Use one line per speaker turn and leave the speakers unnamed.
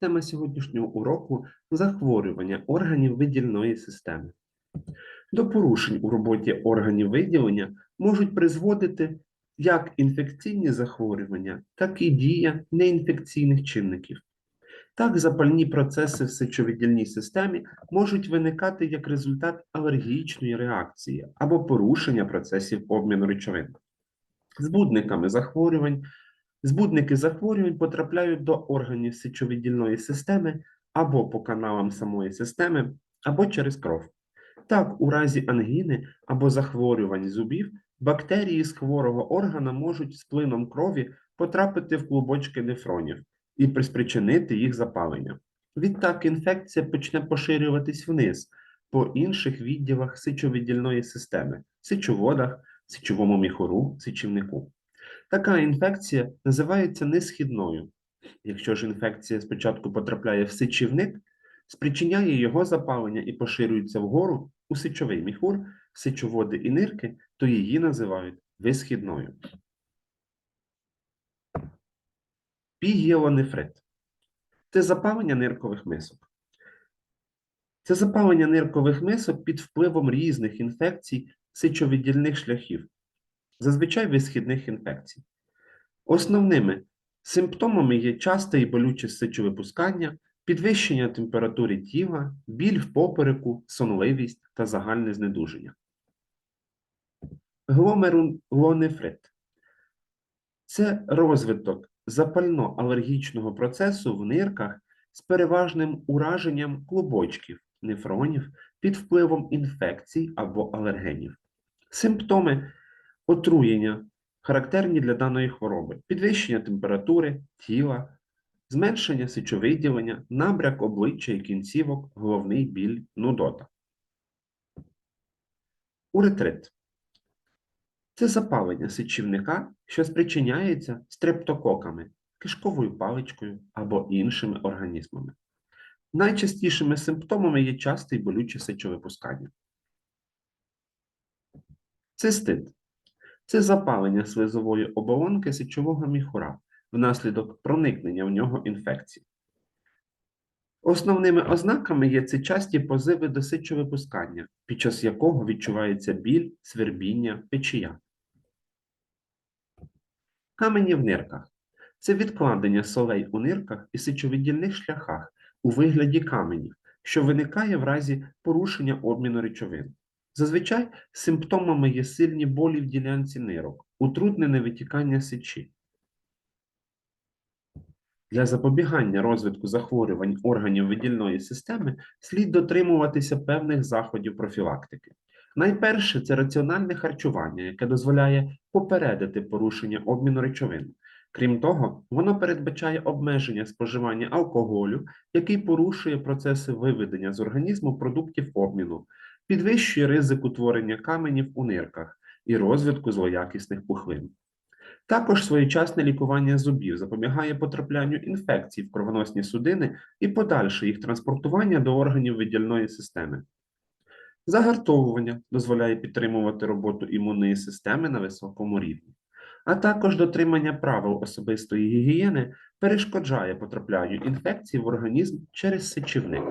Тема сьогоднішнього уроку захворювання органів видільної системи. До порушень у роботі органів виділення можуть призводити як інфекційні захворювання, так і дія неінфекційних чинників. Так, запальні процеси в сечовидільній системі можуть виникати як результат алергічної реакції або порушення процесів обміну речовин. Збудниками захворювань Збудники захворювань потрапляють до органів сечовидільної системи або по каналам самої системи, або через кров. Так, у разі ангіни або захворювань зубів бактерії з хворого органа можуть з плином крові потрапити в клубочки нефронів і приспричинити їх запалення. Відтак інфекція почне поширюватись вниз по інших відділах сечовидільної системи, сечоводах, сечовому міхуру, сечівнику. Така інфекція називається несхідною. Якщо ж інфекція спочатку потрапляє в сечівник, спричиняє його запалення і поширюється вгору у сечовий міхур, сечоводи і нирки, то її називають висхідною. Пігіелонефрит – це запалення ниркових мисок. Це запалення ниркових мисок під впливом різних інфекцій сечовидільних шляхів, зазвичай висхідних інфекцій. Основними симптомами є часте і болюче сечовипускання, підвищення температури тіла, біль в попереку, сонливість та загальне знедуження. Гломерулонефрит – це розвиток запально-алергічного процесу в нирках з переважним ураженням клубочків, нефронів під впливом інфекцій або алергенів. Симптоми отруєння характерні для даної хвороби: підвищення температури тіла, зменшення сечовиділення, набряк обличчя і кінцівок, головний біль, нудота. Уретрит це запалення сечівника, що спричиняється стрептококами, кишковою паличкою або іншими організмами. Найчастішими симптомами є часте і болюче сечовипускання. Цистит це запалення слизової оболонки сечового міхура внаслідок проникнення в нього інфекції. Основними ознаками є це часті позиви до сечовипускання, під час якого відчувається біль, свербіння, печія. Камені в нирках це відкладення солей у нирках і сечовидільних шляхах у вигляді каменів, що виникає в разі порушення обміну речовин. Зазвичай симптомами є сильні болі в ділянці нирок, утруднене витікання сечі. Для запобігання розвитку захворювань органів видільної системи слід дотримуватися певних заходів профілактики. Найперше це раціональне харчування, яке дозволяє попередити порушення обміну речовин. Крім того, воно передбачає обмеження споживання алкоголю, який порушує процеси виведення з організму продуктів обміну, підвищує ризик утворення каменів у нирках і розвитку злоякісних пухлин. Також своєчасне лікування зубів запобігає потраплянню інфекцій в кровоносні судини і подальше їх транспортування до органів видільної системи. Загартовування дозволяє підтримувати роботу імунної системи на високому рівні, а також дотримання правил особистої гігієни перешкоджає потраплянню інфекцій в організм через сечівник.